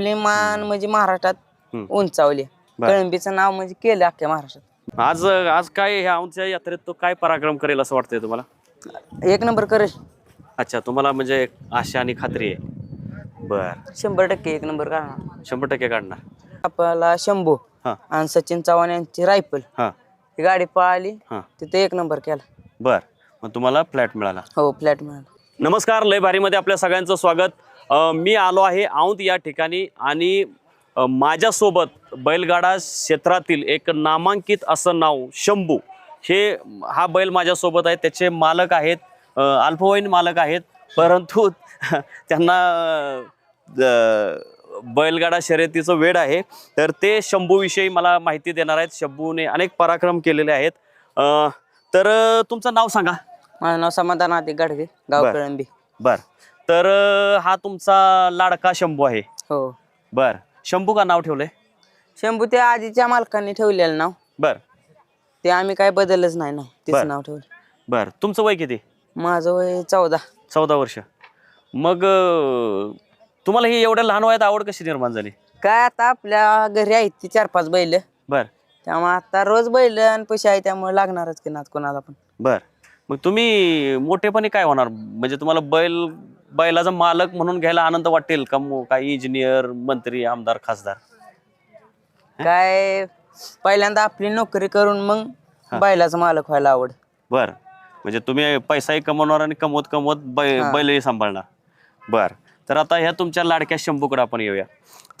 आपली मान म्हणजे महाराष्ट्रात हम्म. उंचावली. बर. कळंबीचं नाव म्हणजे केलं अख्ख्या महाराष्ट्रात. आज आज काय ह्या आमच्या यात्रेत तो काय पराक्रम करेल असं वाटतंय तुम्हाला? एक नंबर करेल. अच्छा तुम्हाला म्हणजे आशा आणि खात्री आहे. बर. शंभर टक्के एक नंबर करणार. शंभर टक्के काढणार. आपल्याला शंभू हां. आणि सचिन चव्हाण यांची रायफल. हां. ही गाडी पळाली हां. तिथे एक नंबर केला. बर. मग तुम्हाला फ्लॅट मिळाला. हो फ्लॅट मिळाला. नमस्कार लय भारीमध्ये आपल्या सगळ्यांचं स्वागत. मी आलो आहे औंध या ठिकाणी आणि माझ्यासोबत बैलगाडा क्षेत्रातील एक नामांकित असं नाव शंभू हे हा बैल माझ्यासोबत आहे. त्याचे मालक आहेत अल्पवयीन मालक आहेत. परंतु त्यांना बैलगाडा शर्यतीचं वेड आहे. तर ते शंभूविषयी मला माहिती देणार आहेत. शंभूने अनेक पराक्रम केलेले आहेत. तर तुमचं नाव सांगा. माझं नाव समाधान आधी गाडगे गाव. कळंबी. बर. तर हा तुमचा लाडका शंभू आहे. हो. बर. शंभू का नाव ठेवलंय? शंभू ते आधीच्या मालकांनी ठेवलेलं नाव. बर. ते आम्ही काय बदललंच नाही ना बर. तिचं नाव ठेवलं. बर. तुमचं वय किती? माझं वय चौदा. चौदा वर्ष. मग अं, तुम्हाला ही एवढ्या लहान वयात आवड कशी निर्माण झाली? काय आता आपल्या घरी आहेत ती चार पाच बैल. बर. त्यामुळे आता रोज बैल आणि पैसे आहे त्यामुळे लागणारच की नात कोणाला पण. बर. मग तुम्ही मोठेपणी काय होणार? म्हणजे तुम्हाला बैल बैलाचा मालक म्हणून घ्यायला आनंद वाटेल का मो- काही इंजिनियर मंत्री आमदार खासदार? काय पहिल्यांदा आपली नोकरी करून मग बैलाचा मालक व्हायला आवड. बर. म्हणजे तुम्ही पैसाही कमवणार आणि कमवत कमवत बै. बैलही सांभाळणार. बर. तर आता ह्या तुमच्या लाडक्या शंभूकडे आपण येऊया.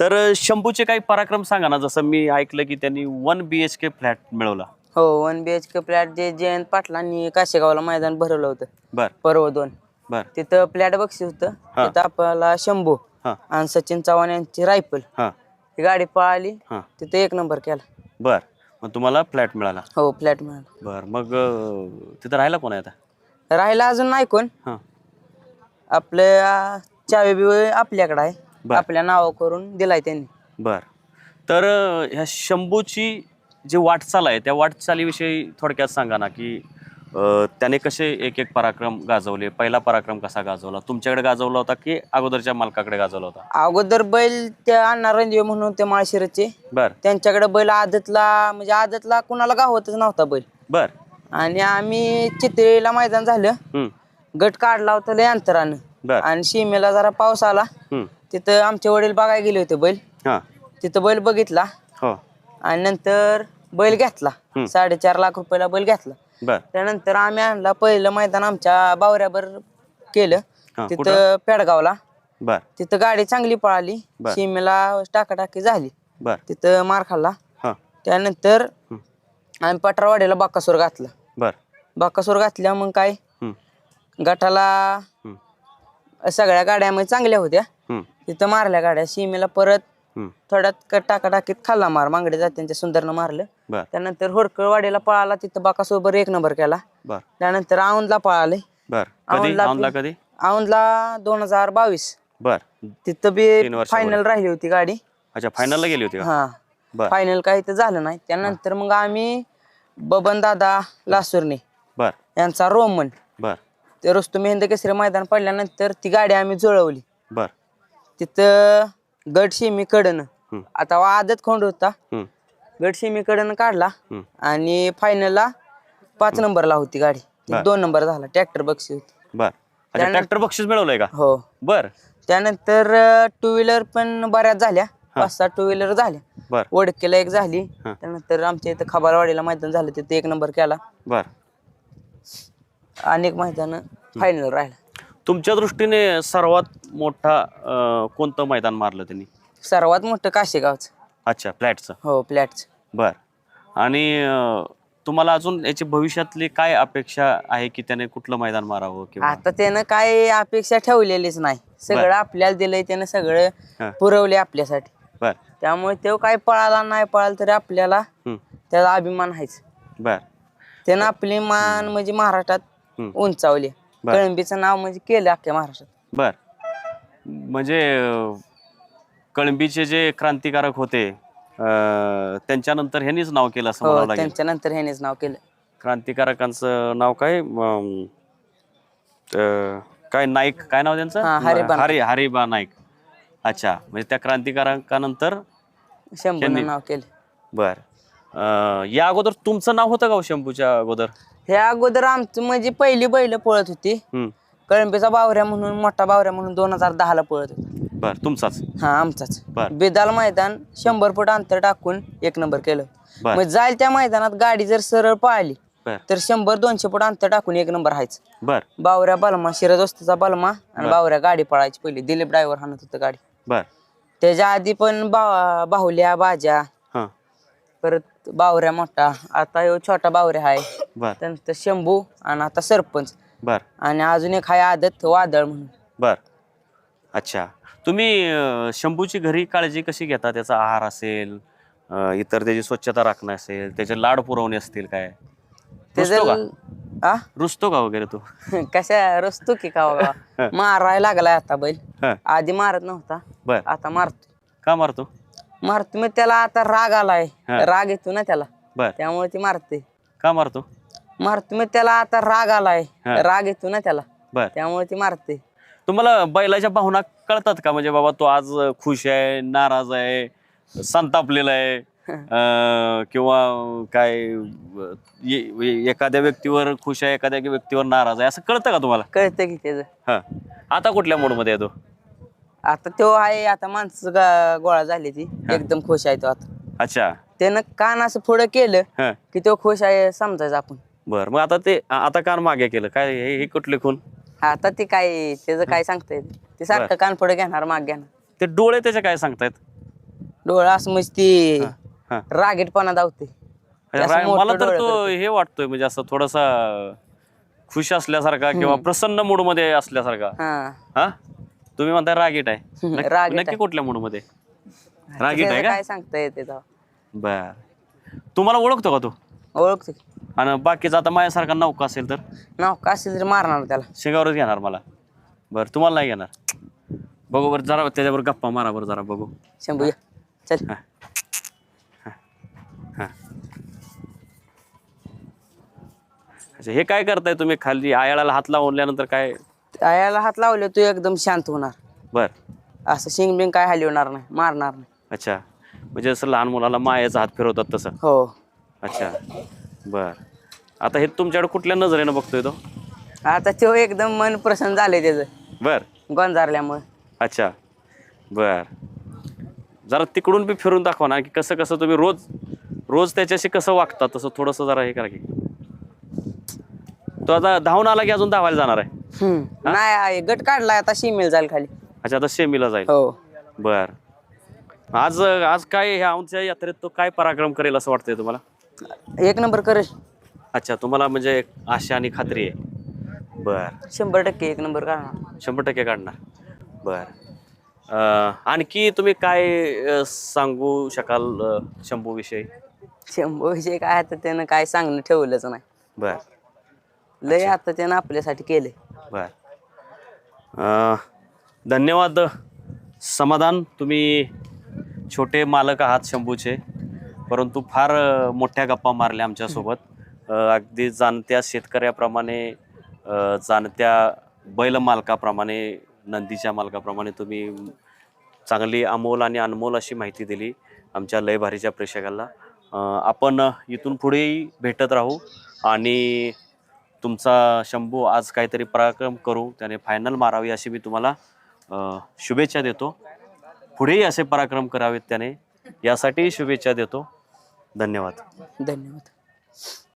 तर अं, शंभूचे काही पराक्रम सांगा ना. जसं मी ऐकलं की त्यांनी one B H K flat मिळवला. हो one B H K flat जे जयंत पाटलांनी काशेगावला मैदान भरवलं होतं. बर. पर्व दोन. बर. तिथं फ्लॅट बक्षीस होतं. हा. तिथं आपल्याला शंभू हां. आणि सचिन चव्हाण यांची रायफल. हां. ही गाडी पळाली. हां. तिथे एक नंबर केला. बर. मग तुम्हाला फ्लॅट मिळाला? हो फ्लॅट मिळाला. बर. मग अं, तिथं राहायला कोण आहे आता? राहिला अजून नाही कोण. हां. आपल्या चावी बिवी आपल्याकडे आहे. बर. आपल्या नाव करून दिलाय त्यांनी. बर. तर अं, ह्या शंभूची जी वाटचाल आहे त्या वाटचालीविषयी थोडक्यात सांगा ना की अं, त्याने कसे एक एक पराक्रम गाजवले? पहिला पराक्रम कसा गाजवला? तुमच्याकडे गाजवला होता की अगोदरच्या मालकाकडे गाजवला होता? अगोदर बैल त्या अण्णा रणजीव म्हणून होते माळशिरचे बर. त्यांच्याकडे बैल आदतला म्हणजे आदतला कुणाला गावतच नव्हता बैल. बर. आणि आम्ही चित्रेला मैदान झालं. हम्म, गट काढला होता लय अंतरानं. बर. आणि सीमेला जरा पाऊस आला. हम्म, तिथं आमचे वडील बघायला गेले होते बैल. हा. तिथं बैल बघितला. हो. आणि नंतर बैल घेतला. साडेचार लाख रुपयाला बैल घेतला. बर. त्यानंतर आम्ही आणला पहिलं मैदान आमच्या बावऱ्यावर केलं. हा, तिथं पेडगावला. बर. तिथं गाडी चांगली पळाली. बर. सीमेला टाकाटाकी झाली. बर. तिथं मार खाल्ला. हा. त्यानंतर आम्ही पटरावाडीला बाकासूर घातला. बर. बाकासूर घातल्या मग काय? हम्म, गटाला हम्म, सगळ्या गाड्या मग चांगल्या होत्या. हम्म, तिथं मारल्या गाड्या. सीमेला परत हम्म, थोड्यात क- टाकाटाकीत खाल्ला मार. मांगडे जात्यांच्या सुंदरनं मारलं. बर. त्यानंतर होरकळवाडीला पळाला तिथं बाकासोबर एक नंबर केला. बर. त्यानंतर औंधला पळाले. बर. कधी? औंधला औंधला कधी? औंधला दोन हजार बावीस. बर. तिथं बी तीन वर्षापूर्वी. फायनल राहिली होती गाडी. अच्छा फायनलला गेली होती का? हा. बर. फायनल काही तर झालं नाही. त्यानंतर मग आम्ही बबन दादा लासुर्णे बर. यांचा रोमन. बर. ते रुस्तुम हिंद केसरी मैदान पडल्यानंतर ती गाडी आम्ही जुळवली. बर. तिथं गट शिमी कडनं. हम्म, आता आदत खोंड होता. हम्म, गट शिमी कडनं काढला. आणि फायनलला पाच नंबरला होती गाडी. दोन नंबर झाला. ट्रॅक्टर बक्षी होती. बर. ट्रॅक्टर बक्षीस मिळवलंय का? हो. बर. त्यानंतर टू व्हीलर पण बऱ्याच झाल्या. पाच सहा टू व्हीलर झाल्या. बर. वडकेला एक झाली. त्यानंतर आमच्या इथं खबालवाडीला मैदान झालं. तिथे एक नंबर केला. बर. अनेक मैदान फायनल राहिला तुमच्या दृष्टीने सर्वात मोठा कोणतं मैदान मारलं त्यांनी? सर्वात मोठं काशेगावचं. अच्छा फ्लॅटचं. हो फ्लॅटचं. बर. आणि अं, तुम्हाला अजून याची भविष्यातली काय अपेक्षा आहे की त्याने कुठलं मैदान मारावं किंवा? आता त्यानं काय अपेक्षा ठेवलेलीच नाही. सगळं आपल्याला दिलंय त्यानं हा. सगळं पुरवले आपल्यासाठी. बर. त्यामुळे तो काय पळाला नाही पळाला तरी आपल्याला हम्म, त्याचा अभिमान आहेच. बर. त्यानं आपली मान म्हणजे महाराष्ट्रात हम्म. उंचावली. बर. कळंबीचं नाव म्हणजे केलं अख्ख्या महाराष्ट्रात. बर. म्हणजे अं, कळंबीचे जे क्रांतिकारक होते अं, त्यांच्यानंतर ह्यांनीच नाव केलं असं हो म्हणावं लागेल. त्यांच्या नंतर ह्यानेच नाव केलं. क्रांतिकारकांचं नाव काय? अं, अं, काय नाईक काय नाव त्यांचं? हा, हरिबा हरी हरिबा नाईक. अच्छा म्हणजे त्या क्रांतिकारकानंतर शंभूनं त्यांनी- नाव केलं. बर. अं, या अगोदर तुमचं नाव होतं का हो शंभूच्या अगोदर? हे अगोदर आमचं म्हणजे पहिली बैल पळत होती. हम्म. कळंबीचा बावऱ्या म्हणून मोठा बावऱ्या म्हणून दोन हजार दहाला पळत होती. बर तुमचाच. हा आमचाच. बर. बेदाल मैदान शंभर फूट अंतर टाकून एक नंबर केलं. बर. मग जाईल त्या मैदानात गाडी जर सरळ पाहिली बर. तर शंभर दोनशे फूट अंतर टाकून एक नंबर हायच. बर. बावऱ्या बलमा शिरज वस्तूचा बलमा आणि बावऱ्या गाडी पळायची पहिली. दिलीप ड्रायव्हर हाणत होतं गाडी. बर. त्याच्या आधी पण बा बाहुल्या बाजा हां. परत बावऱ्या मोठा. आता ह्यो छोटा बावऱ्या आहे बर. त्यानंतर शंभू आणि आता सरपंच. बर. आणि अजून एक आहे आदत वादळ म्हणून. बर. अच्छा. तुम्ही अं, शंभूची घरी काळजी कशी घेता? त्याचा आहार असेल अं, इतर त्याची स्वच्छता राखणं असेल त्याचे लाड पुरवणे असतील काय? रुसतो का? त्याचं आ? रुसतो का वगैरे तू? कशा? रचतो की का मारायला लागलाय आता बैल. हा. आधी मारत नव्हता. बर. आता मारतो का मारतो? मारतो मग त्याला आता राग आलाय. हा. राग येतो ना त्याला. बर. त्यामुळे ती मारते. का मारतो? मारतो मग त्याला आता राग आलाय. हा. राग येतो ना त्याला. बर. त्यामुळे ती मारते. तुम्हाला बैलाच्या भावना कळतात का? म्हणजे बाबा तो आज खुश आहे नाराज आहे संतापलेला आहे अं, किंवा काय ए- एखाद्या व्यक्तीवर खुश आहे एखाद्या व्यक्तीवर नाराज आहे असं कळतं का तुम्हाला? कळतं की त्याचं. हा. आता कुठल्या मोडमध्ये आहे तो? आता तो आहे आता माणसं गा- गोळा झाली ती. एकदम खुश आहे तो आता. अच्छा. त्यानं कान असं पुढं केलं हा. की तो खुश आहे समजायचं आपण. बर मग आता ते आ- आता कान मागे केलं. काय हे हे कुठले खून? आता ती काय त्याचं काय सांगता येत ते सारखं कान पुढे घेणार माग घेणार. ते डोळे त्याचे काय सांगतायत? डोळा असं म्हणजे ती हा रागीटपणा दावते. म्हणजे असं रा- मोठं मला तर डोळे तो हे वाटतोय म्हणजे असं थोडासा खुश असल्यासारखा किंवा प्रसन्न मूडमध्ये असल्यासारखा. हा. हा? तुम्ही म्हणताय रागीट आहे. नक्की- रागीट नक्की आहे. कुठल्या मूडमध्ये रागीट आहे का? काय सांगता येते तेव्हा बर. तुम्हाला ओळखतो का तो? ओळखतो की. आणि बाकीचा आता माझ्यासारखा नौका असेल तर? नाव का असेल तरी मारणार त्याला. शेगावरच घेणार मला. बर तुम्हाला नाही घेणार. बघू बरं जरा त्याच्यावर गप्पा मारा बरं जरा बघू. शंभू ये. चल. हा. हा. अच्छा हे काय करताय तुम्ही खाली? आयाळाला हात लावल्यानंतर काय? आयाला हात लावले तू एकदम शांत होणार. बर. असं शिंग बिंग काय हलवणार नाही मारणार नाही. अच्छा. म्हणजे असं लहान मुलाला मायाचा हात फिरवतात तसं? हो. अच्छा. बर. आता हे तुमच्याकडे कुठल्या नजरेनं बघतोय तो? आता तो एकदम मन प्रसन्न झालंय त्याचं. बर. गोंजारल्यामुळे. अच्छा. बर. जरा तिकडून बी फिरून दाखवा ना की कसं कसं तुम्ही रोज रोज त्याच्याशी कसं वागता तसं थोडंसं जरा हे करा की. तो आता धावून आला की अजून धावायला जाणार आहे? हम्म. नाही आहे, गट काढलाय आता शिमेल जाईल खाली. अच्छा आता सेमीला जाईल. हो. बर. आज आज काय ह्या आमच्या यात्रेत तो काय पराक्रम करेल असं वाटतंय तुम्हाला? एक नंबर करेल. अच्छा तुम्हाला म्हणजे एक आशा आणि खात्री आहे. बर. शंभर टक्के एक नंबर काढणार शंभर टक्के काढणार. बर. अं, आणखी तुम्ही काय अं, सांगू शकाल अं, शंभूविषयी शंभर विषय काय आता त्यानं काय सांगणं ठेवलंच नाही. बर. लय आता त्यानं आपल्यासाठी केलंय. बर. अं, धन्यवाद. समाधान. तुम्ही छोटे मालक आहात शंभूचे. परंतु फार मोठ्या गप्पा मारल्या आमच्यासोबत. अगदी जाणत्या शेतकऱ्याप्रमाणे जाणत्या बैल मालकाप्रमाणे नंदीच्या मालकाप्रमाणे तुम्ही चांगली अमोल आणि अनमोल अशी माहिती दिली आमच्या लयभारीच्या प्रेक्षकाला आपण इथून पुढेही भेटत राहू आणि तुमचा शंभू आज काहीतरी पराक्रम करू त्याने फायनल मारावी अशी मी तुम्हाला शुभेच्छा देतो. पुढेही असे पराक्रम करावेत त्याने यासाठी शुभेच्छा देतो. धन्यवाद. धन्यवाद.